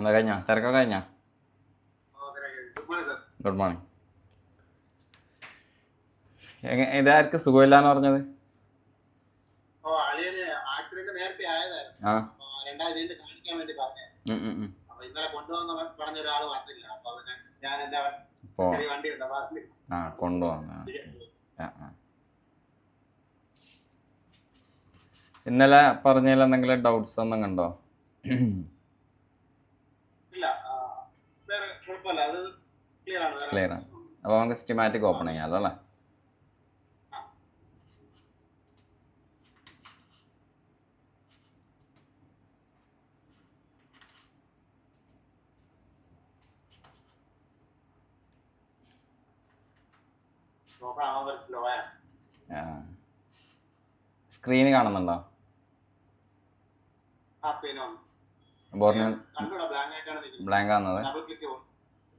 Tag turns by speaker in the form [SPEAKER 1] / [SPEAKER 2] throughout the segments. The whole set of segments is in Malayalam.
[SPEAKER 1] എന്താ കഴിഞ്ഞ തിരക്കൊക്കെ കഴിഞ്ഞ ഗുഡ് മോർണിംഗ് ഇതാർക്ക് സുഖമില്ലാന്ന് പറഞ്ഞത് ആ.
[SPEAKER 2] ഇന്നലെ പറഞ്ഞതിൽ എന്തെങ്കിലും ഡൗട്ട്സ് ഒന്നും കണ്ടോ എന്റെ
[SPEAKER 1] പോ
[SPEAKER 2] ചെറിയ വണ്ടി ഉണ്ട് അപ്പൊ അതിൽ
[SPEAKER 1] ആ കൊണ്ടുപോകാം ആ ആ ഇന്നലെ പറഞ്ഞതിൽ എന്തെങ്കിലും ഡൗട്ട്സ് ഒന്നും കണ്ടോ
[SPEAKER 2] ഇല്ല ആ, വേറെ കുഴപ്പമില്ല അത് ക്ലിയർ ആണ്.
[SPEAKER 1] അപ്പോൾ നമുക്ക് സ്റ്റിമാറ്റിക് ഓപ്പൺ ചെയ്യാമല്ലോ അല്ലേ? സ്ക്രീന് കാണുന്നുണ്ടോ?
[SPEAKER 2] ബ്ലാങ്ക് ആയിട്ടാണ്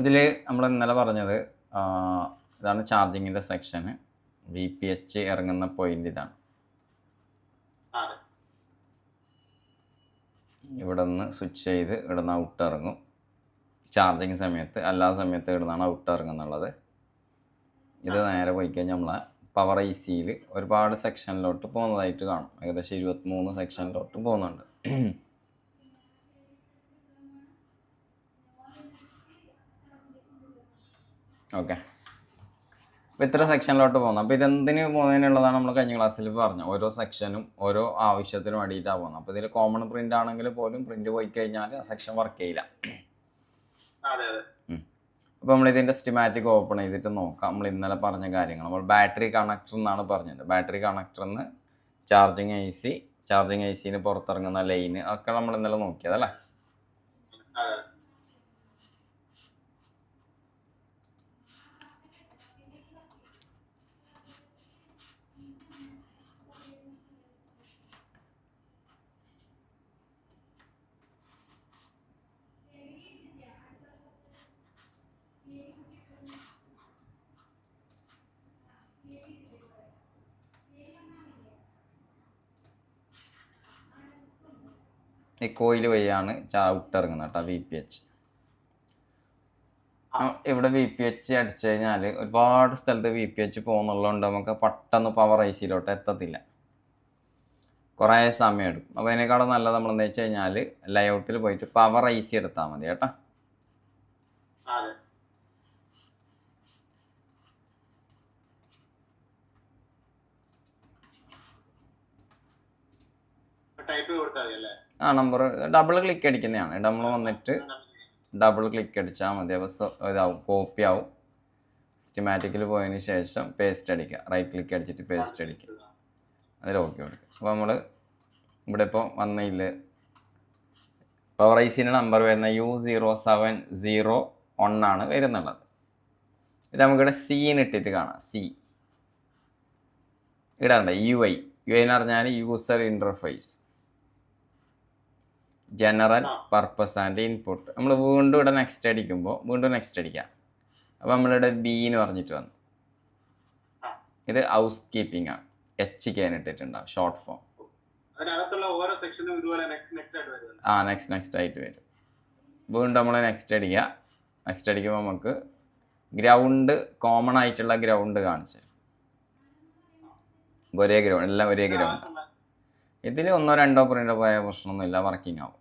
[SPEAKER 1] ഇതിൽ നമ്മൾ ഇന്നലെ പറഞ്ഞത് ഇതാണ് ചാർജിങ്ങിന്റെ സെക്ഷന്. വി പി എച്ച് ഇറങ്ങുന്ന പോയിന്റ് ഇതാണ്. ഇവിടെ നിന്ന് സ്വിച്ച് ചെയ്ത് ഇവിടുന്ന് ഔട്ട് ഇറങ്ങും. ചാർജിങ് സമയത്ത് അല്ലാത്ത സമയത്ത് ഇവിടുന്നാണ് ഔട്ട് ഇറങ്ങുന്നുള്ളത്. ഇത് നേരെ പോയി കഴിഞ്ഞാൽ നമ്മളെ പവർ ഐ സിയിൽ ഒരുപാട് സെക്ഷനിലോട്ട് പോകുന്നതായിട്ട് കാണും. ഏകദേശം ഇരുപത്തിമൂന്ന് സെക്ഷനിലോട്ട് പോകുന്നുണ്ട്. ഓക്കെ. അപ്പോൾ ഇത്ര സെക്ഷനിലോട്ട് പോകുന്നത് അപ്പോൾ ഇതെന്തിന് പോകുന്നതിനുള്ളതാണ് നമ്മൾ കഴിഞ്ഞ ക്ലാസ്സിൽ പറഞ്ഞു ഓരോ സെക്ഷനും ഓരോ ആവശ്യത്തിനും വേണ്ടിയിട്ടാണ് പോകുന്നത്. അപ്പോൾ ഇതിൽ കോമൺ പ്രിന്റ് ആണെങ്കിൽ പോലും പ്രിന്റ് പോയി കഴിഞ്ഞാൽ ആ സെക്ഷൻ വർക്ക് ചെയ്യില്ല. അപ്പോൾ നമ്മൾ ഇതിന്റെ സ്റ്റിമാറ്റിക് ഓപ്പൺ ചെയ്തിട്ട് നോക്കാം. നമ്മൾ ഇന്നലെ പറഞ്ഞ കാര്യങ്ങൾ നമ്മൾ ബാറ്ററി കണക്ടർ എന്നാണ് പറഞ്ഞത്. Battery കണക്ടറിന്ന് charging I C charging I സിന് പുറത്തിറങ്ങുന്ന ലൈന് ഒക്കെ നമ്മൾ ഇന്നലെ നോക്കിയതല്ലേ? ഈ കോയിൽ വഴിയാണ് ഔട്ട് ഇറങ്ങുന്നത് കേട്ടോ വി പി എച്ച് ഇവിടെ വി പി എച്ച് അടിച്ചു കഴിഞ്ഞാൽ ഒരുപാട് സ്ഥലത്ത് വി പി എച്ച് പോകുന്നുള്ളതുകൊണ്ട് നമുക്ക് പെട്ടെന്ന് പവർ ഐ സിയിലോട്ട് എത്തത്തില്ല. കുറേ സമയം എടുക്കും. അപ്പോൾ അതിനേക്കാളും നല്ലത് നമ്മൾ എന്താ വെച്ച് കഴിഞ്ഞാൽ ലേഔട്ടിൽ പോയിട്ട് പവർ ഐ സി എടുത്താൽ മതി കേട്ടോ.
[SPEAKER 2] ടൈപ്പ് കൊടുത്താൽ മതി അല്ലേ
[SPEAKER 1] ആ നമ്പർ ഡബിൾ ക്ലിക്ക് അടിക്കുന്നതാണ്. നമ്മൾ വന്നിട്ട് ഡബിൾ ക്ലിക്ക് അടിച്ചാൽ മതി. അപ്പോൾ ഇതാവും കോപ്പി ആവും. സിസ്റ്റമാറ്റിക്കിൽ പോയതിന് ശേഷം പേസ്റ്റ് അടിക്കുക. റൈറ്റ് ക്ലിക്ക് അടിച്ചിട്ട് പേസ്റ്റ് അടിക്കുക. അതിൽ ഓക്കെ കൊടുക്കുക. അപ്പോൾ നമ്മൾ ഇവിടെ ഇപ്പോൾ വന്നില്ല പവർ ഐസിന്റെ നമ്പർ വരുന്ന യു സീറോ സെവൻ സീറോ ആണ് വരുന്നുള്ളത്. ഇത് നമുക്കിവിടെ സീന് ഇട്ടിട്ട് കാണാം. സി ഇടാണ്ട് യു ഐ യു ഐ എന്ന് പറഞ്ഞാൽ user interface general purpose and input നമ്മൾ വീണ്ടും ഇവിടെ നെക്സ്റ്റ് അടിക്കുമ്പോൾ വീണ്ടും നെക്സ്റ്റ് അടിക്കാം. അപ്പോൾ നമ്മളിവിടെ ബി എന്ന് പറഞ്ഞിട്ട് വന്നു. ഇത് ഹൗസ് കീപ്പിംഗ് ആണ് എച്ച് കെ ഇട്ടിട്ടുണ്ടാവും ഷോർട്ട് ഫോം ആ നെക്സ്റ്റ് നെക്സ്റ്റ് ആയിട്ട് വരും. വീണ്ടും നമ്മൾ നെക്സ്റ്റ് അടിക്കുക. നെക്സ്റ്റ് അടിക്കുമ്പോൾ നമുക്ക് ഗ്രൗണ്ട് കോമൺ ആയിട്ടുള്ള ഗ്രൗണ്ട് കാണിച്ചു. ഒരേ ഗ്രൗണ്ട് എല്ലാം ഒരേ ഗ്രൗണ്ട് ഇതിൽ ഒന്നോ രണ്ടോ പ്രിന്റോ പോയ പ്രശ്നമൊന്നുമില്ല വർക്കിംഗ് ആവും.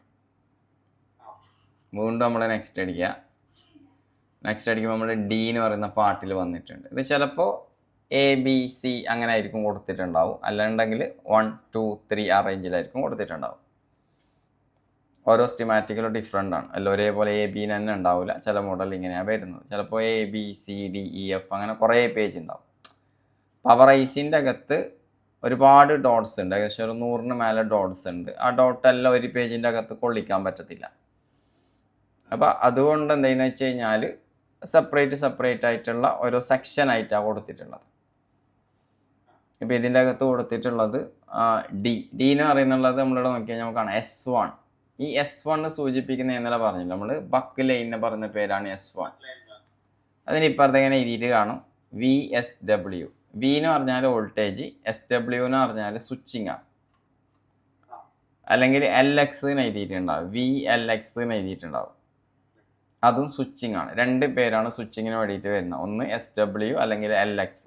[SPEAKER 1] വീണ്ടും നമ്മൾ നെക്സ്റ്റ് അടിക്കുക. നെക്സ്റ്റ് അടിക്കുമ്പോൾ നമ്മൾ ഡി എന്ന് പറയുന്ന പാർട്ടിൽ വന്നിട്ടുണ്ട്. ഇത് ചിലപ്പോൾ എ ബി സി അങ്ങനെ ആയിരിക്കും കൊടുത്തിട്ടുണ്ടാവും. അല്ലാണ്ടെങ്കിൽ വൺ ടു ത്രീ ആ റേഞ്ചിലായിരിക്കും കൊടുത്തിട്ടുണ്ടാവും. ഓരോ സ്റ്റിമാറ്റിക്കലും ഡിഫറെന്റ് ആണ്. അല്ല ഒരേപോലെ എ ബി തന്നെ ഉണ്ടാവില്ല ചില മോഡൽ ഇങ്ങനെയാണ് വരുന്നത്. ചിലപ്പോൾ A B C D E F അങ്ങനെ കുറേ പേജ് ഉണ്ടാവും. പവർ ഐസിന്റെ അകത്ത് ഒരുപാട് ഡോട്ട്സ് ഉണ്ട്. ഏകദേശം ഒരു നൂറിന് മേലെ ഡോട്ട്സ് ഉണ്ട്. ആ ഡോട്ടെല്ലാം ഒരു പേജിന്റെ അകത്ത് കൊള്ളിക്കാൻ പറ്റത്തില്ല. അപ്പോൾ അതുകൊണ്ട് എന്തെന്ന് വെച്ച് കഴിഞ്ഞാൽ സെപ്പറേറ്റ് സെപ്പറേറ്റ് ആയിട്ടുള്ള ഓരോ സെക്ഷൻ ആയിട്ടാണ് കൊടുത്തിട്ടുള്ളത്. ഇപ്പോൾ ഇതിന്റെ അകത്ത് കൊടുത്തിട്ടുള്ളത് ഡി ഡി എന്ന് പറയുന്നുള്ളത് നമ്മളിവിടെ നോക്കിയാൽ നമുക്ക് കാണാം. എസ് വൺ ഈ എസ് വൺ സൂചിപ്പിക്കുന്ന എന്നല്ല പറഞ്ഞില്ല നമ്മൾ ബക്ക് ലൈൻ എന്ന് പറയുന്ന പേരാണ് എസ് വൺ അതിന് ഇപ്പുറത്ത് ഇങ്ങനെ എഴുതിയിട്ട് കാണും. വി എസ് ഡബ്ല്യു വി എന്ന് പറഞ്ഞാൽ വോൾട്ടേജ് എസ് ഡബ്ല്യു എന്ന് പറഞ്ഞാൽ സ്വിച്ചിങ് ആണ് അല്ലെങ്കിൽ എൽ എക്സ് എഴുതിയിട്ടുണ്ടാവും. വി എൽ എക്സ് എഴുതിയിട്ടുണ്ടാവും. അതും സ്വിച്ചിങ് ആണ്. രണ്ട് പേരാണ് സ്വിച്ചിങ്ങിന് വേണ്ടിയിട്ട് വരുന്നത്. ഒന്ന് എസ് ഡബ്ല്യു അല്ലെങ്കിൽ എൽ എക്സ്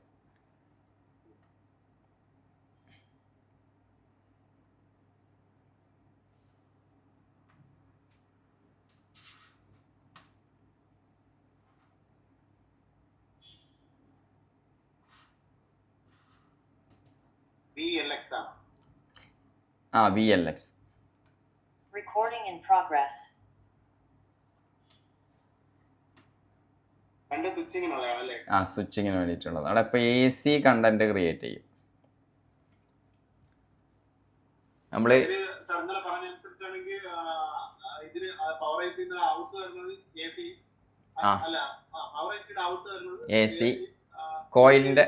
[SPEAKER 1] ആ V L X
[SPEAKER 3] Recording in progress.
[SPEAKER 2] രണ്ട് സ്വിച്ചിങ്ങിനുള്ളതാണ് അല്ലേ
[SPEAKER 1] ആ സ്വിച്ചിങ്ങിന് വേണ്ടിയിട്ടുള്ളത്. അവിടെ ഇപ്പോൾ എ സി കണ്ടന്റ് ക്രിയേറ്റ് ചെയ്യും. നമ്മൾ
[SPEAKER 2] എ സി
[SPEAKER 1] കോയിലിന്റെ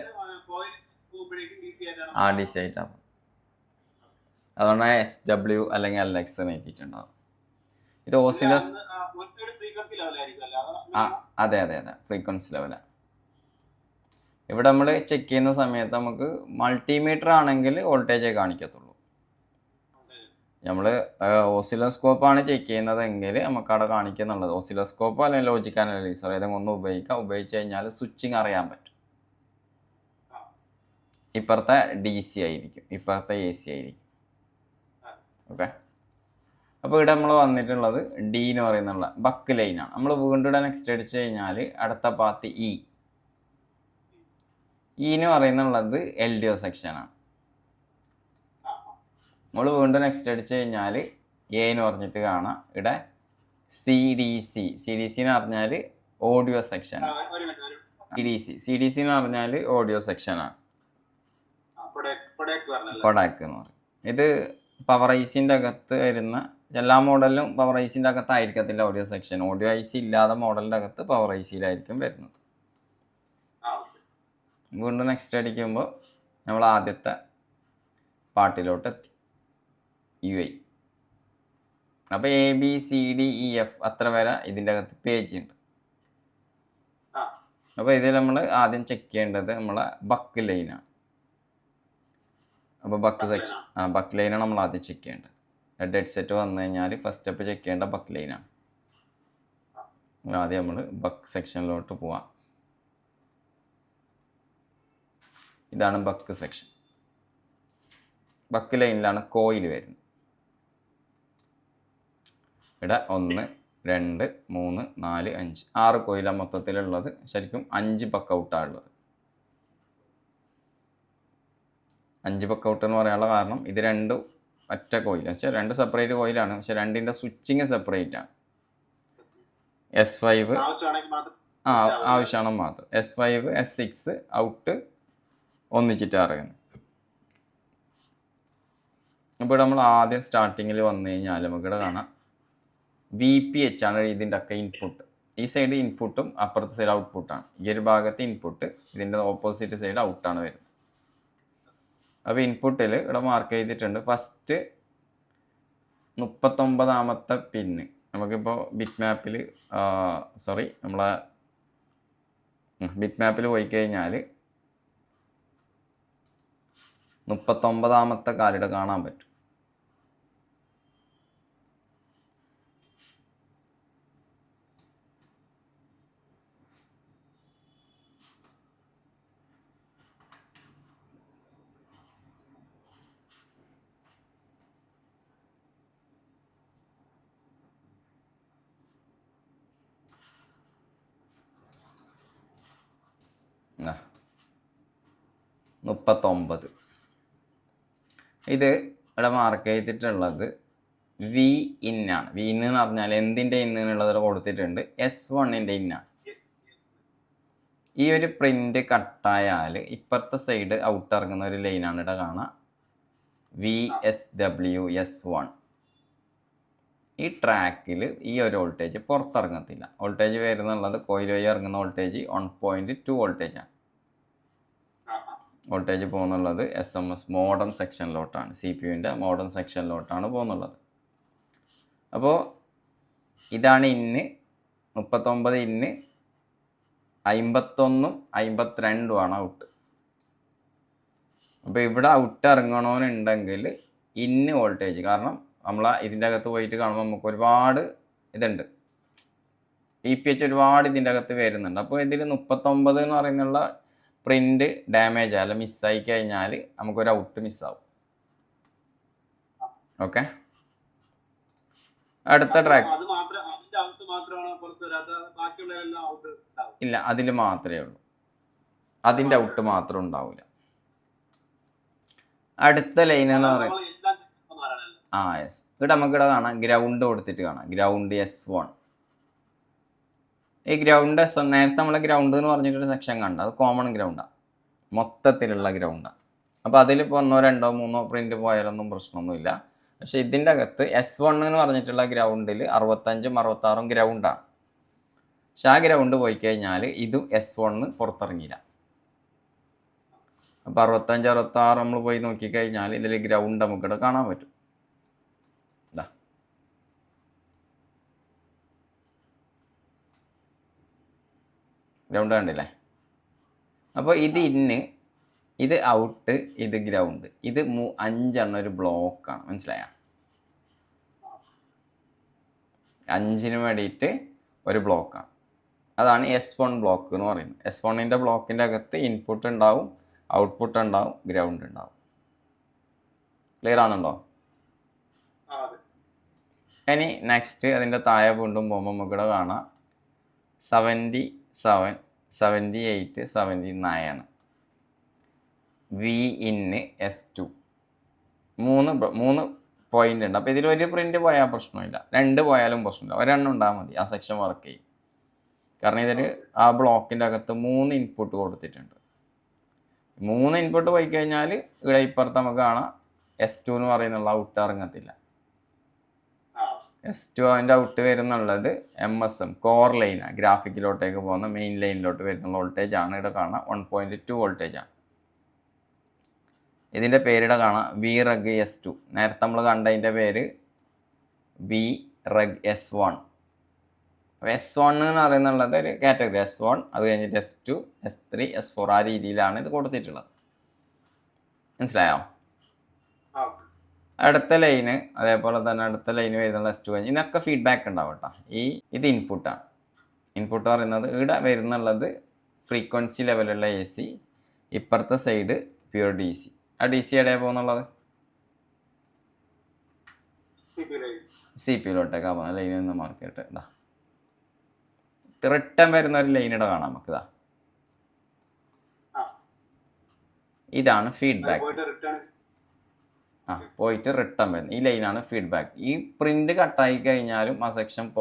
[SPEAKER 1] ആ ഡി സി ആയിട്ടാണ് അതുകൊണ്ടാണ് എസ് ഡബ്ല്യു അല്ലെങ്കിൽ അലക്സ് എക്സ് എഴുതിയിട്ടുണ്ടാവും ഇത്
[SPEAKER 2] അല്ലേ?
[SPEAKER 1] ആ
[SPEAKER 2] അതാ
[SPEAKER 1] അതെ അതെ. അതെ ഫ്രീക്വൻസി ലെവലാണ് ഇവിടെ നമ്മൾ ചെക്ക് ചെയ്യുന്ന സമയത്ത് നമുക്ക് മൾട്ടിമീറ്റർ ആണെങ്കിൽ വോൾട്ടേജേ കാണിക്കത്തുള്ളൂ. നമ്മൾ ഓസിലോസ്കോപ്പ് ആണ് ചെക്ക് ചെയ്യുന്നതെങ്കിൽ നമുക്ക് അവിടെ കാണിക്കുന്നുള്ളത് ഓസിലോസ്കോപ്പ് അല്ലെങ്കിൽ ലോജിക് അനലൈസർ ഏതെങ്കിലും ഒന്ന് ഉപയോഗിക്കാം. ഉപയോഗിച്ച് കഴിഞ്ഞാൽ സ്വിച്ചിങ് അറിയാൻ പറ്റും. ഇപ്പുറത്തെ ഡി സി ആയിരിക്കും. ഇപ്പുറത്തെ എ സി ആയിരിക്കും. ഓക്കെ അപ്പോൾ ഇവിടെ നമ്മൾ വന്നിട്ടുള്ളത് ഡി എന്ന് പറയുന്നുള്ള ബക്ക് ലൈനാണ് നമ്മൾ വീണ്ടും ഇവിടെ നെക്സ്റ്റ് അടിച്ചു കഴിഞ്ഞാൽ അടുത്ത പാത്ത് ഇ ഇ എന്ന് പറയുന്നുള്ളത് എൽ ഡി ഒ സെക്ഷനാണ് നമ്മൾ വീണ്ടും നെക്സ്റ്റ് അടിച്ചു കഴിഞ്ഞാൽ എ എന്ന് പറഞ്ഞിട്ട് കാണാം. ഇവിടെ C D C C D C എന്ന് പറഞ്ഞാൽ
[SPEAKER 2] audio section
[SPEAKER 1] C D C C D C എന്ന് പറഞ്ഞാൽ ഓഡിയോ സെക്ഷനാണ് കൊടാക്ക് എന്ന് പറയും. ഇത് പവർ ഐസിന്റെ അകത്ത് വരുന്ന എല്ലാ മോഡലിലും പവർ ഐ സിന്റെ അകത്തായിരിക്കത്തില്ല audio section audio I C ഇല്ലാതെ മോഡലിന്റെ അകത്ത് പവർ ഐ
[SPEAKER 2] സിയിലായിരിക്കും വരുന്നത്.
[SPEAKER 1] വീണ്ടും നെക്സ്റ്റ് അടിക്കുമ്പോൾ നമ്മൾ ആദ്യത്തെ പാട്ടിലോട്ട് എത്തി യു ഐ അപ്പോൾ A B C D E F അത്ര വരെ ഇതിന്റെ അകത്ത് പേജ് ഉണ്ട്. അപ്പോൾ ഇതിൽ നമ്മൾ ആദ്യം ചെക്ക് ചെയ്യേണ്ടത് നമ്മളെ ബക്ക് ലൈനാണ് അപ്പോൾ ബക്ക് സെക്ഷൻ ആ ബക്ക് ലൈനാണ് നമ്മൾ ആദ്യം ചെക്ക് ചെയ്യേണ്ടത്. ഡെഡ് സെറ്റ് വന്നു കഴിഞ്ഞാൽ ഫസ്റ്റ് സ്റ്റെപ്പ് ചെക്ക് ചെയ്യേണ്ട ബക്ക് ലൈനാണ് ആദ്യം നമ്മൾ ബക്ക് സെക്ഷനിലോട്ട് പോവാം. ഇതാണ് ബക്ക് സെക്ഷൻ ബക്ക് ലൈനിലാണ് കോയിൽ വരുന്നത്. ഇവിടെ ഒന്ന് രണ്ട് മൂന്ന് നാല് അഞ്ച്. ആറ് കോയിലാണ് മൊത്തത്തിലുള്ളത്. ശരിക്കും അഞ്ച് ബക്ക് ഔട്ടാണ് ഉള്ളത്. അഞ്ച് ബക്ക് ഔട്ട് എന്ന് പറയാനുള്ള കാരണം ഇത് രണ്ടും ഒറ്റ കോയിൽ വെച്ചാൽ രണ്ട് സെപ്പറേറ്റ് കോയിലാണ് പക്ഷെ രണ്ടിന്റെ സ്വിച്ചിങ് സെപ്പറേറ്റ് ആണ്. എസ് ഫൈവ് ആ ആവശ്യമാണ് മാത്രം. S five S six out ഒന്നിച്ചിട്ട് ഇറങ്ങുന്നത് ഇപ്പോൾ നമ്മൾ ആദ്യം സ്റ്റാർട്ടിങ്ങിൽ വന്നു കഴിഞ്ഞാൽ നമുക്കിവിടെ കാണാം. വി പി എച്ച് ആണ് ഇതിന്റെ ഒക്കെ ഇൻപുട്ട് ഈ സൈഡ് ഇൻപുട്ടും അപ്പുറത്തെ സൈഡ് ഔട്ട്പുട്ടാണ് ഈ ഒരു ഭാഗത്ത് ഇൻപുട്ട് ഇതിന്റെ ഓപ്പോസിറ്റ് സൈഡ് ഔട്ടാണ് വരുന്നത്. അപ്പോൾ ഇൻപുട്ടിൽ ഇവിടെ മാർക്ക് ചെയ്തിട്ടുണ്ട്. ഫസ്റ്റ് മുപ്പത്തൊമ്പതാമത്തെ പിന്ന് നമുക്കിപ്പോൾ ബിറ്റ് മാപ്പിൽ സോറി നമ്മളെ ബിറ്റ് മാപ്പിൽ പോയി കഴിഞ്ഞാൽ മുപ്പത്തൊമ്പതാമത്തെ കാലിടെ കാണാൻ പറ്റും ആ. മുപ്പത്തൊമ്പത്. ഇത് ഇവിടെ മാർക്ക് ചെയ്തിട്ടുള്ളത് വി ഇന്നാണ് വി ഇന്ന് പറഞ്ഞാൽ എന്തിന്റെ ഇന്ന് എന്നുള്ളത് കൊടുത്തിട്ടുണ്ട്. എസ് വണ്ണിന്റെ ഇന്നാണ് ഈ ഒരു പ്രിന്റ് കട്ടായാൽ ഇപ്പുറത്തെ സൈഡ് ഔട്ട് ഇറങ്ങുന്ന ഒരു ലൈനാണ് ഇവിടെ കാണാം V S W S one ഈ ട്രാക്കിൽ ഈ ഒരു വോൾട്ടേജ് പുറത്തിറങ്ങത്തില്ല. വോൾട്ടേജ് വരുന്നുള്ളത് കോയിൽ വഴി ഇറങ്ങുന്ന വോൾട്ടേജ് വൺ പോയിന്റ് ടു വോൾട്ടേജാണ്. വോൾട്ടേജ് പോകുന്നുള്ളത് എസ് എം എസ് മോഡം സെക്ഷനിലോട്ടാണ് സി പി യുവിന്റെ മോഡം സെക്ഷനിലോട്ടാണ് പോകുന്നുള്ളത്. അപ്പോൾ ഇതാണ് ഇന്ന് മുപ്പത്തൊമ്പത് ഇന്ന് അമ്പത്തൊന്നും അമ്പത്തിരണ്ടുമാണ് ഔട്ട് അപ്പോൾ ഇവിടെ ഔട്ട് ഇറങ്ങണമെന്നുണ്ടെങ്കിൽ ഇന്ന് വോൾട്ടേജ് കാരണം നമ്മൾ ഇതിന്റെ അകത്ത് പോയിട്ട് കാണുമ്പോൾ നമുക്ക് ഒരുപാട് ഇതുണ്ട്. ഇ പി എച്ച് ഒരുപാട് ഇതിന്റെ അകത്ത് വരുന്നുണ്ട്. അപ്പോൾ ഇതിൽ മുപ്പത്തൊമ്പത് എന്ന് പറയുന്നുള്ള പ്രിന്റ് ഡാമേജ് അല്ല മിസ്സായി കഴിഞ്ഞാൽ നമുക്കൊരു ഔട്ട് മിസ്സാവും. ഓക്കെ? അടുത്ത ട്രാക്ക്. ഇല്ല അതിൽ മാത്രമേ ഉള്ളൂ. അതിന്റെ ഔട്ട് മാത്രം ഉണ്ടാവില്ല. അടുത്ത ലൈൻ എന്ന് പറയുന്നത് ആ യെസ് ഇവിടെ നമുക്കിവിടെ കാണാം. ഗ്രൗണ്ട് കൊടുത്തിട്ട് കാണാം. ഗ്രൗണ്ട് എസ് വൺ ഈ ഗ്രൗണ്ട് നേരത്തെ നമ്മൾ ഗ്രൗണ്ട് എന്ന് പറഞ്ഞിട്ടൊരു സെക്ഷൻ കണ്ട. അത് കോമൺ ഗ്രൗണ്ടാണ് മൊത്തത്തിലുള്ള ഗ്രൗണ്ടാണ് അപ്പോൾ അതിലിപ്പോൾ ഒന്നോ രണ്ടോ മൂന്നോ പ്രിന്റ് പോയാലൊന്നും പ്രശ്നമൊന്നുമില്ല. പക്ഷേ ഇതിന്റെ അകത്ത് എസ് വൺ എന്ന് പറഞ്ഞിട്ടുള്ള ഗ്രൗണ്ടിൽ അറുപത്തഞ്ചും അറുപത്താറും ഗ്രൗണ്ടാണ് പക്ഷെ ആ ഗ്രൗണ്ട് പോയി കഴിഞ്ഞാൽ ഇതും എസ് വണ്ണ് പുറത്തിറങ്ങിയില്ല. അപ്പോൾ അറുപത്തഞ്ച് അറുപത്താറ് നമ്മൾ പോയി നോക്കിക്കഴിഞ്ഞാൽ ഇതിൽ ഗ്രൗണ്ട് നമുക്കിവിടെ കാണാൻ പറ്റും. ഗ്രൗണ്ട് കണ്ടില്ലേ? അപ്പോൾ ഇത് ഇന്ന് ഇത് ഔട്ട് ഇത് ഗ്രൗണ്ട് ഇത് മൂ അഞ്ചെണ്ണം ഒരു ബ്ലോക്കാണ് മനസ്സിലായ? അഞ്ചിന് വേണ്ടിയിട്ട് ഒരു ബ്ലോക്കാണ് അതാണ് എസ് വൺ ബ്ലോക്ക് എന്ന് പറയുന്നത്. എസ് വണ്ണിന്റെ ബ്ലോക്കിന്റെ അകത്ത് ഇൻപുട്ട് ഉണ്ടാവും ഔട്ട്പുട്ട് ഉണ്ടാവും ഗ്രൗണ്ട് ഉണ്ടാവും. ക്ലിയർ ആണെന്നുണ്ടോ ഇനി നെക്സ്റ്റ് അതിന്റെ താഴെ വീണ്ടും പോകുമ്പോൾ നമുക്കിവിടെ കാണാം. Seventy seven seventy eight seventy nine V in S two മൂന്ന് മൂന്ന് പോയിന്റ് ഉണ്ട്. അപ്പോൾ ഇതിൽ ഒരു പ്രിന്റ് പോയാൽ പ്രശ്നമില്ല. രണ്ട് പോയാലും പ്രശ്നമില്ല. ഒരെണ്ണം ഉണ്ടാൽ മതി. ആ സെക്ഷൻ വർക്ക് ചെയ്യും. കാരണം ഇതിൽ ആ ബ്ലോക്കിന്റെ അകത്ത് മൂന്ന് ഇൻപുട്ട് കൊടുത്തിട്ടുണ്ട്. മൂന്ന് ഇൻപുട്ട് പോയി കഴിഞ്ഞാൽ ഇവിടെ ഇപ്പുറത്ത് നമുക്ക് കാണാം എസ് ടു എന്ന് പറയുന്നുള്ള ഔട്ട് ഇറങ്ങത്തില്ല. എസ് ടു അതിന്റെ ഔട്ട് വരുന്നുള്ളത് എം എസ് എം കോർ ലൈനാണ് ഗ്രാഫിക്കിലോട്ടേക്ക് പോകുന്ന മെയിൻ ലൈനിലോട്ട് വരുന്ന വോൾട്ടേജ് ആണ്. ഇവിടെ കാണാം വൺ പോയിന്റ് ടു വോൾട്ടേജ് ആണ്. ഇതിന്റെ പേരിടെ കാണാം വി റഗ് എസ് ടു നേരത്തെ നമ്മൾ കണ്ടതിന്റെ പേര് V reg S one S one എന്ന് പറയുന്നുള്ളത് ഒരു കാറ്റഗറി എസ് വൺ അത് കഴിഞ്ഞിട്ട് S two S three S four ആ രീതിയിലാണ് ഇത് കൊടുത്തിട്ടുള്ളത്. മനസ്സിലായോ? അടുത്ത ലൈന് അതേപോലെ തന്നെ അടുത്ത ലൈന് വരുന്ന പ്ലസ് ടു കഴിഞ്ഞ് ഇതിനൊക്കെ ഫീഡ്ബാക്ക് ഉണ്ടാവും കേട്ടോ. ഈ ഇത് ഇൻപുട്ടാണ് ഇൻപുട്ട് പറയുന്നത് ഇവിടെ വരുന്നുള്ളത് ഫ്രീക്വൻസി ലെവലുള്ള എ സി ഇപ്പുറത്തെ സൈഡ് പ്യൂർ ഡി സി ആ ഡി സി എവിടെയാണ് പോകുന്നുള്ളത്. സി പിയിലോട്ടേക്കാണ് പോകുന്നത്. ലൈനിൽ നിന്ന് മാർക്ക് ചെയ്തിട്ട്. ഇതാ. റിട്ടേൺ വരുന്ന ഒരു ലൈൻ ഇവിടെ കാണാം നമുക്ക്. ഇതാ. ഇതാണ് ഫീഡ്ബാക്ക് ആ പോയിട്ട് റിട്ടേൺ വരുന്നത് ഈ ലൈനാണ് ഫീഡ്ബാക്ക് ഈ പ്രിന്റ് കട്ടായി കഴിഞ്ഞാലും ആ സെക്ഷൻ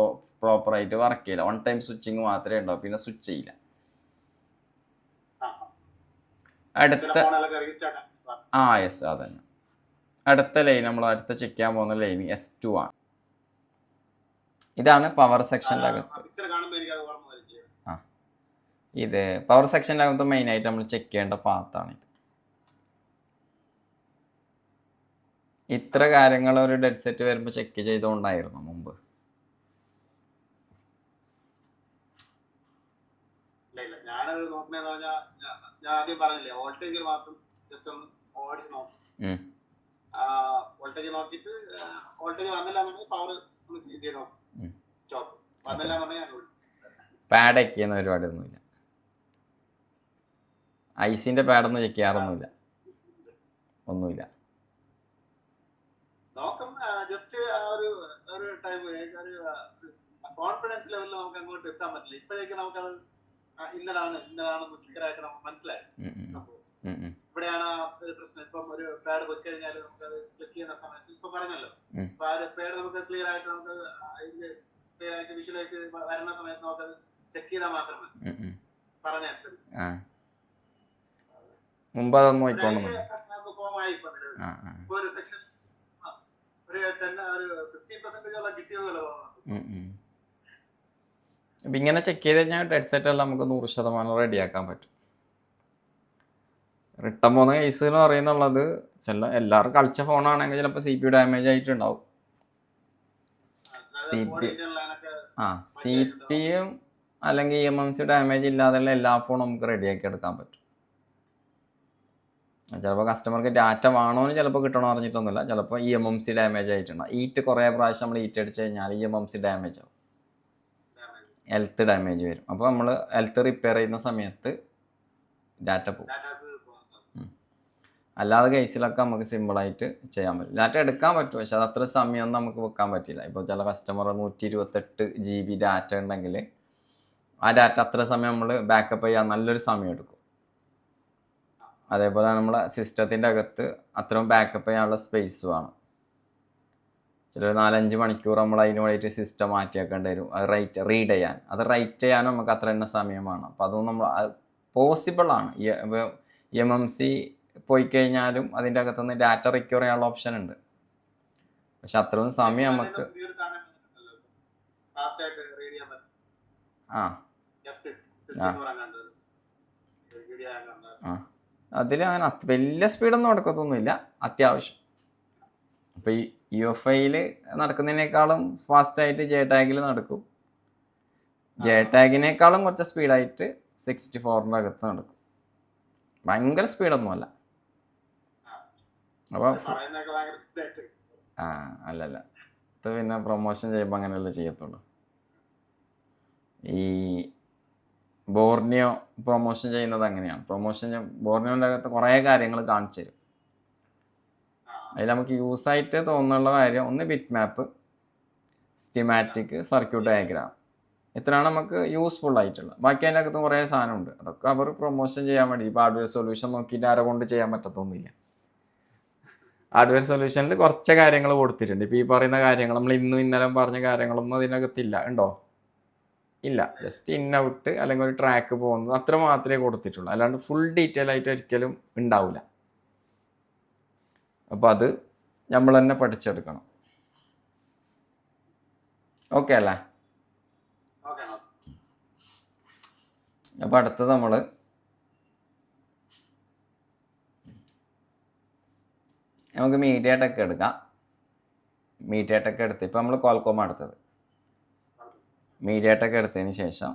[SPEAKER 1] പ്രോപ്പറായിട്ട് വർക്ക് ചെയ്യില്ല. വൺ ടൈം സ്വിച്ചിങ് മാത്രമേ ഉണ്ടാവും. പിന്നെ സ്വിച്ച് ചെയ്യില്ല. അടുത്ത ആ. യെസ് അതന്നെ. അടുത്ത ലൈൻ നമ്മൾ അടുത്ത ചെക്ക് ചെയ്യാൻ പോകുന്ന ലൈൻ എസ് ടു ആണ്. ഇതാണ് പവർ സെക്ഷന്റെ അകത്ത്.
[SPEAKER 2] ആ.
[SPEAKER 1] ഇത് പവർ സെക്ഷന്റെ അകത്ത് മെയിനായിട്ട് നമ്മൾ ചെക്ക് ചെയ്യേണ്ട പാത്താണ് ഇത്. ഇത്ര കാര്യങ്ങൾ ഒരു ഡെഡ് സെറ്റ് വരുമ്പോൾ ചെക്ക് ചെയ്തുകൊണ്ടായിരുന്നു മുമ്പ്.
[SPEAKER 2] ഞാനത് നോക്കണേന്ന് പറഞ്ഞാൽ ഞാൻ ആദ്യം പറഞ്ഞില്ലേ മാത്രം ജസ്റ്റ് ഒന്ന് ഓടിച്ച് നോക്കും.
[SPEAKER 1] ഉം.
[SPEAKER 2] വോൾട്ടേജ് നോക്കിയിട്ട് വോൾട്ടേജ് വന്നില്ല എന്നുണ്ടെങ്കിൽ പവർ ഒന്ന് ചേഞ്ച് ചെയ്ത് നോക്കും. സ്റ്റോപ്പ് വന്നില്ല എന്നുണ്ടെങ്കിൽ
[SPEAKER 1] പാഡ് ചെക്ക് ചെയ്യുന്ന പരിപാടിയൊന്നുമില്ല. ഐസിന്റെ പാഡൊന്നും ചെക്ക് ചെയ്യാറൊന്നുമില്ല. ഒന്നുമില്ല.
[SPEAKER 2] ജസ്റ്റ് ആ ഒരു ഒരു ടൈം ഒരു കോൺഫിഡൻസ് ലെവലിൽ നമുക്ക് അങ്ങോട്ട് എത്താൻ പറ്റില്ല. ഇപ്പോഴേക്ക് നമുക്കത് ഇന്നതാണ് ഇന്നതാണെന്ന് ക്ലിയറായിട്ട് നമുക്ക് മനസ്സിലായി. ഇവിടെയാണ് ആ ഒരു പ്രശ്നം. ഇപ്പം ഒരു പാഡ് പോയി കഴിഞ്ഞാൽ നമുക്കത് ക്ലിക്ക് ചെയ്യുന്ന സമയത്ത് ഇപ്പൊ പറഞ്ഞല്ലോ. അപ്പൊ ആ ഒരു പാഡ് നമുക്ക് ക്ലിയർ ആയിട്ട് നമുക്ക് ക്ലിയർ ആയിട്ട് വിഷ്വലൈസ് ചെയ്ത് വരുന്ന സമയത്ത് നമുക്കത് ചെക്ക് ചെയ്താൽ മാത്രം മതി. പറഞ്ഞ അനുസരിച്ച്
[SPEAKER 1] മുമ്പ് അതൊന്നും
[SPEAKER 2] ഒരു സെക്ഷൻ ഒരു ടെൻ ഒരു ഫിഫ്റ്റീൻ പെർസെന്റേജോളം കിട്ടിയതുപോലെ തോന്നുന്നു
[SPEAKER 1] ഉം, ഉം. അപ്പൊ ഇങ്ങനെ ചെക്ക് ചെയ്ത് കഴിഞ്ഞാൽ ഡെഡ് സെറ്റ് എല്ലാം നമുക്ക് നൂറ് ശതമാനം റെഡിയാക്കാൻ പറ്റും. റിട്ടേൺ പോകുന്ന കേസ് എന്ന് പറയുന്നുള്ളത് ചില എല്ലാവരും കളിച്ച ഫോണാണെങ്കിൽ ചിലപ്പോൾ സി പി ഡാമേജ് ആയിട്ടുണ്ടാവും. സി പി ആ സി പിയും അല്ലെങ്കിൽ E M M C damage ഇല്ലാതെയുള്ള എല്ലാ ഫോണും നമുക്ക് റെഡിയാക്കി എടുക്കാൻ പറ്റും. ചിലപ്പോൾ കസ്റ്റമർക്ക് ഡാറ്റ വേണോന്ന് ചിലപ്പോൾ കിട്ടണമെന്ന് അറിഞ്ഞിട്ടൊന്നുമില്ല. ചിലപ്പോൾ E M M C damage ആയിട്ടുണ്ടാവും ഈറ്റ് കുറേ പ്രാവശ്യം നമ്മൾ ഈറ്റ് അടിച്ച് കഴിഞ്ഞാൽ E M M C damage ആവും. ഹെൽത്ത് ഡാമേജ് വരും. അപ്പോൾ നമ്മൾ ഹെൽത്ത് റിപ്പയർ ചെയ്യുന്ന സമയത്ത് ഡാറ്റ പോകും. അല്ലാതെ കേസിലൊക്കെ നമുക്ക് സിമ്പിളായിട്ട് ചെയ്യാൻ പറ്റും. ഡാറ്റ എടുക്കാൻ പറ്റും. പക്ഷെ അത് അത്ര സമയം നമുക്ക് വെക്കാൻ പറ്റില്ല. ഇപ്പോൾ ചില കസ്റ്റമർ നൂറ്റി ഇരുപത്തെട്ട് ജി ബി ഡാറ്റ ഉണ്ടെങ്കിൽ ആ ഡാറ്റ അത്ര സമയം നമ്മൾ ബാക്കപ്പ് ചെയ്യാൻ നല്ലൊരു സമയം എടുക്കും. അതേപോലെ നമ്മളെ സിസ്റ്റത്തിന്റെ അകത്ത് അത്രയും ബാക്കപ്പ് ചെയ്യാനുള്ള സ്പേസ് വേണം. ചില നാലഞ്ച് മണിക്കൂർ നമ്മൾ അതിന് വേണ്ടിയിട്ട് സിസ്റ്റം മാറ്റിയാക്കേണ്ടി വരും. അത് റൈറ്റ് റീഡ് ചെയ്യാൻ. അത് റൈറ്റ് ചെയ്യാൻ നമുക്ക് അത്ര തന്നെ സമയം വേണം. അപ്പോൾ അതൊന്നും നമ്മൾ പോസിബിളാണ് എം എം സി പോയി കഴിഞ്ഞാലും അതിന്റെ അകത്തുനിന്ന് ഡാറ്റ റിക്കവർ ചെയ്യാനുള്ള ഓപ്ഷൻ ഉണ്ട്. പക്ഷെ അത്രയും സമയം നമുക്ക് ആ.
[SPEAKER 2] ആ. ആ.
[SPEAKER 1] അതിൽ അങ്ങനെ വലിയ സ്പീഡൊന്നും നടക്കത്തൊന്നുമില്ല അത്യാവശ്യം. അപ്പോൾ ഈ യു എഫ് ഐയിൽ നടക്കുന്നതിനേക്കാളും ഫാസ്റ്റായിട്ട് ജെ ടാഗിൽ നടക്കും. ജെ ടാഗിനേക്കാളും കുറച്ച് സ്പീഡായിട്ട് സിക്സ്റ്റി ഫോറിന്റെ അകത്ത് നടക്കും. ഭയങ്കര സ്പീഡൊന്നുമല്ല. അപ്പോൾ. ആ അല്ലല്ല. ഇത് പിന്നെ പ്രൊമോഷൻ ചെയ്യുമ്പോൾ അങ്ങനെയല്ലേ ചെയ്യത്തുള്ളൂ. ഈ ബോർണിയോ പ്രൊമോഷൻ ചെയ്യുന്നത് അങ്ങനെയാണ്. പ്രൊമോഷൻ ബോർണിയോന്റെ അകത്ത് കുറേ കാര്യങ്ങൾ കാണിച്ചു തരും. അതിൽ നമുക്ക് യൂസ് ആയിട്ട് തോന്നുന്നുള്ള കാര്യം ഒന്ന് bit map schematic circuit diagram ഇത്രയാണ് നമുക്ക് യൂസ്ഫുൾ ആയിട്ടുള്ളത്. ബാക്കി അതിന്റെ അകത്ത് കുറേ സാധനമുണ്ട്. അതൊക്കെ അവർ പ്രൊമോഷൻ ചെയ്യാൻ വേണ്ടി. ഇപ്പോൾ ഹാർഡ്വെയർ സൊല്യൂഷൻ നോക്കിയിട്ട് ആരെ കൊണ്ട് ചെയ്യാൻ പറ്റത്തൊന്നുമില്ല. ഹാർഡ്വെയർ സൊല്യൂഷനിൽ കുറച്ച് കാര്യങ്ങൾ കൊടുത്തിട്ടുണ്ട്. ഇപ്പോൾ ഈ പറയുന്ന കാര്യങ്ങൾ നമ്മൾ ഇന്നും ഇന്നലെ പറഞ്ഞ കാര്യങ്ങളൊന്നും അതിനകത്തില്ല. ഉണ്ടോ? ഇല്ല. ജസ്റ്റ് ഇൻ ഔട്ട് അല്ലെങ്കിൽ ഒരു ട്രാക്ക് പോകുന്നത് അത്ര മാത്രമേ കൊടുത്തിട്ടുള്ളൂ. അല്ലാണ്ട് ഫുൾ ഡീറ്റെയിൽ ആയിട്ട് ഒരിക്കലും ഉണ്ടാവില്ല അപ്പോൾ അത് നമ്മൾ തന്നെ പഠിച്ചെടുക്കണം. ഓക്കെ അല്ലേ. അപ്പോൾ അടുത്തത് നമ്മൾ നമുക്ക് മീഡിയ ടെക്ക് എടുക്കാം. മീഡിയ ടെക്ക് എടുത്ത് ഇപ്പോൾ നമ്മൾ കോൽക്കോം എടുത്തത്. മീഡിയ ടെക് എടുത്തതിന് ശേഷം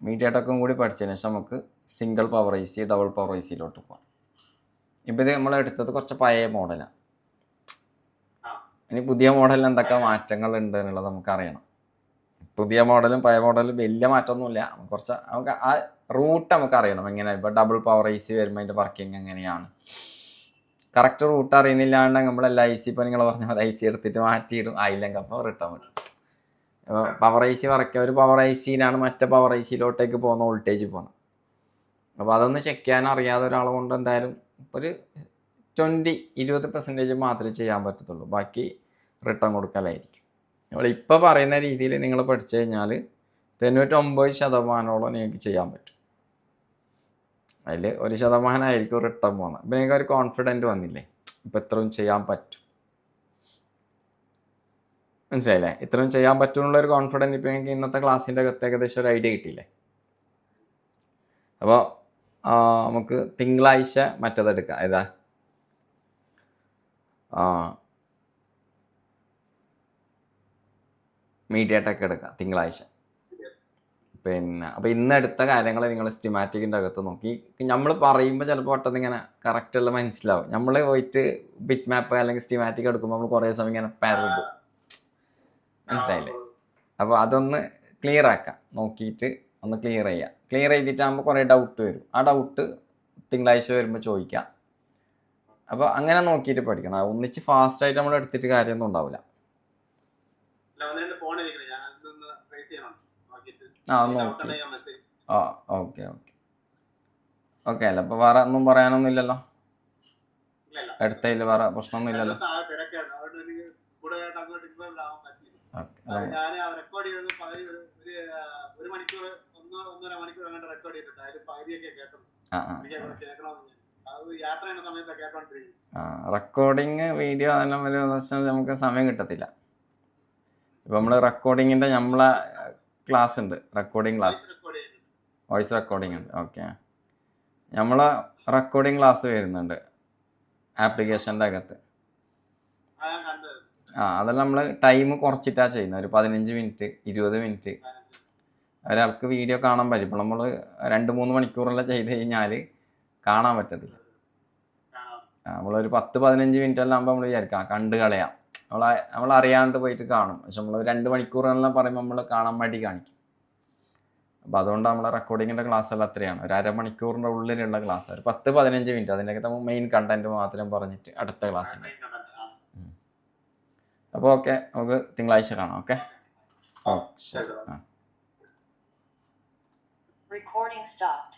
[SPEAKER 1] മീഡിയ ടെക്കും കൂടി പഠിച്ചതിന് ശേഷം നമുക്ക് single power I C double power I സിയിലോട്ട് പോകാം ഇപ്പോൾ ഇത് നമ്മൾ എടുത്തത് കുറച്ച് പഴയ മോഡലാണ്. ഇനി പുതിയ മോഡലിൽ എന്തൊക്കെ മാറ്റങ്ങൾ ഉണ്ട് എന്നുള്ളത് നമുക്കറിയണം പുതിയ മോഡലും പഴയ മോഡലും വലിയ മാറ്റമൊന്നുമില്ല. കുറച്ച് നമുക്ക് ആ റൂട്ട് നമുക്ക് അറിയണം. എങ്ങനെയാണ് ഇപ്പോൾ ഡബിൾ പവർ ഐ സി വരുമ്പോൾ അതിന്റെ വർക്കിംഗ് എങ്ങനെയാണ്. കറക്റ്റ് റൂട്ട് അറിയുന്നില്ലാണ്ട് നമ്മളെല്ലാം ഐ സി ഇപ്പോൾ നിങ്ങൾ പറഞ്ഞ പോലെ ഐ സി എടുത്തിട്ട് മാറ്റിയിടും. ആയില്ലെങ്കിൽ അപ്പോൾ റിട്ടേൺ വരും. പവർ ഐ സി വറക്കുക ഒരു പവർ ഐ സിയിലാണ് മറ്റേ പവർ ഐ സിയിലോട്ടേക്ക് പോകുന്ന വോൾട്ടേജ് പോകുന്നത്. അപ്പോൾ അതൊന്ന് ചെക്ക് ചെയ്യാൻ അറിയാതെ ഒരാളെ കൊണ്ട് എന്തായാലും ഒരു ട്വന്റി ഇരുപത് പെർസെന്റേജ് മാത്രമേ ചെയ്യാൻ പറ്റത്തുള്ളൂ. ബാക്കി റിട്ടേൺ കൊടുക്കലായിരിക്കും. നമ്മൾ ഇപ്പോൾ പറയുന്ന രീതിയിൽ നിങ്ങൾ പഠിച്ചു കഴിഞ്ഞാൽ തൊണ്ണൂറ്റൊമ്പത് ശതമാനമോളം നിങ്ങൾക്ക് ചെയ്യാൻ പറ്റും. അതിൽ ഒരു ശതമാനമായിരിക്കും റിട്ടേൺ പോകുന്നത്. ഇപ്പം നിങ്ങൾക്ക് ഒരു കോൺഫിഡന്റ് വന്നില്ലേ? ഇപ്പം ഇത്രയും ചെയ്യാൻ പറ്റും. മനസ്സിലായില്ലേ? ഇത്രയും ചെയ്യാൻ പറ്റുമെന്നുള്ള ഒരു കോൺഫിഡന്റ് ഇപ്പോൾ എനിക്ക് ഇന്നത്തെ ക്ലാസ്സിന്റെ അകത്ത് ഏകദേശം ഒരു ഐഡിയ കിട്ടിയില്ലേ? അപ്പോൾ നമുക്ക് തിങ്കളാഴ്ച മറ്റതെടുക്കാം ഏതാ? മീഡിയ ടെക് എടുക്കാം. തിങ്കളാഴ്ച. പിന്നെ അപ്പോൾ ഇന്ന് എടുത്ത കാര്യങ്ങൾ നിങ്ങൾ സ്റ്റിമാറ്റിക്കിന്റെ അകത്ത് നോക്കി. നമ്മൾ പറയുമ്പോൾ ചിലപ്പോൾ പെട്ടെന്ന് ഇങ്ങനെ കറക്റ്റ് എല്ലാം മനസ്സിലാവും. നമ്മൾ പോയിട്ട് ബിറ്റ് മാപ്പ് അല്ലെങ്കിൽ സ്റ്റിമാറ്റിക് എടുക്കുമ്പോൾ നമ്മൾ കുറേ സമയം ഇങ്ങനെ പരതും. മനസ്സിലായില്ലേ? അപ്പോൾ അതൊന്ന് ക്ലിയർ ആക്കാം. നോക്കിയിട്ട് ഒന്ന് ക്ലിയർ ചെയ്യാം. ക്ലിയർ ചെയ്തിട്ടാകുമ്പോൾ കുറേ ഡൗട്ട് വരും. ആ ഡൗട്ട് തിങ്കളാഴ്ച വരുമ്പോൾ ചോദിക്കാം. അപ്പോൾ അങ്ങനെ നോക്കിയിട്ട് പഠിക്കണം. ഒന്നിച്ച് ഫാസ്റ്റ് ആയിട്ട് നമ്മൾ എടുത്തിട്ട് കാര്യമൊന്നും ഉണ്ടാവില്ല. ആ നോക്കി. ആ ഓക്കെ ഓക്കെ ഓക്കെ അല്ല അപ്പോൾ വേറെ ഒന്നും പറയാനൊന്നും ഇല്ലല്ലോ?
[SPEAKER 2] ഇല്ല, ഇല്ല.
[SPEAKER 1] എടുത്തതിൽ വേറെ പ്രശ്നമൊന്നും ഇല്ലല്ലോ?
[SPEAKER 2] ഞാൻ റെക്കോർഡ് ചെയ്തത് പകുതി ഒരു ഒരു, മണിക്കൂർ ഒന്നോ ഒന്നര മണിക്കൂർ അങ്ങോട്ട് റെക്കോർഡ് ചെയ്തിട്ടുണ്ട്. അതിൽ പകുതിയൊക്കെ എനിക്ക് കേൾക്കണമെന്ന് യാത്ര ചെയ്യുന്ന
[SPEAKER 1] റെക്കോർഡിങ് വീഡിയോ അതെല്ലാം വലിയ പ്രശ്നം നമുക്ക് സമയം കിട്ടത്തില്ല. ഇപ്പൊ നമ്മൾ റെക്കോർഡിങ്ങിന്റെ നമ്മളെ ക്ലാസ് ഉണ്ട്. റെക്കോർഡിങ് ക്ലാസ് വോയിസ് റെക്കോർഡിംഗ് ഉണ്ട്. ഓക്കെ നമ്മളെ റെക്കോർഡിംഗ് ക്ലാസ് വരുന്നുണ്ട്. ആപ്ലിക്കേഷന്റെ അകത്ത്.
[SPEAKER 2] ആ
[SPEAKER 1] അതെല്ലാം നമ്മൾ ടൈം കുറച്ചിട്ടാ ചെയ്യുന്നത്. ഒരു പതിനഞ്ച് മിനിറ്റ് ഇരുപത് മിനിറ്റ് ഒരാൾക്ക് വീഡിയോ കാണാൻ പറ്റും. ഇപ്പോൾ നമ്മൾ രണ്ട് മൂന്ന് മണിക്കൂറെല്ലാം ചെയ്ത് കഴിഞ്ഞാൽ കാണാൻ പറ്റത്തില്ല. നമ്മളൊരു പത്ത് പതിനഞ്ച് മിനിറ്റ് എല്ലാം ആകുമ്പോൾ നമ്മൾ വിചാരിക്കാം കണ്ട് കളയാം. നമ്മൾ നമ്മൾ അറിയാണ്ട് പോയിട്ട് കാണും. പക്ഷെ നമ്മൾ രണ്ട് മണിക്കൂറെല്ലാം പറയുമ്പോൾ നമ്മൾ കാണാൻ വേണ്ടി കാണിക്കും. അപ്പോൾ അതുകൊണ്ട് നമ്മളെ റെക്കോർഡിങ്ങിന്റെ ക്ലാസ് എല്ലാം അത്രയാണ്. ഒരു അരമണിക്കൂറിന്റെ ഉള്ളിലുള്ള ക്ലാസ് ഒരു പത്ത് പതിനഞ്ച് മിനിറ്റ് അതിന്റെ നമ്മൾ മെയിൻ കണ്ടന്റ് മാത്രം പറഞ്ഞിട്ട് അടുത്ത ക്ലാസ് ഉണ്ട് അപ്പോൾ ഓക്കെ നമുക്ക് തിങ്കളാഴ്ച കാണാം ഓക്കെ? ഓ ശരി.
[SPEAKER 3] Recording stopped.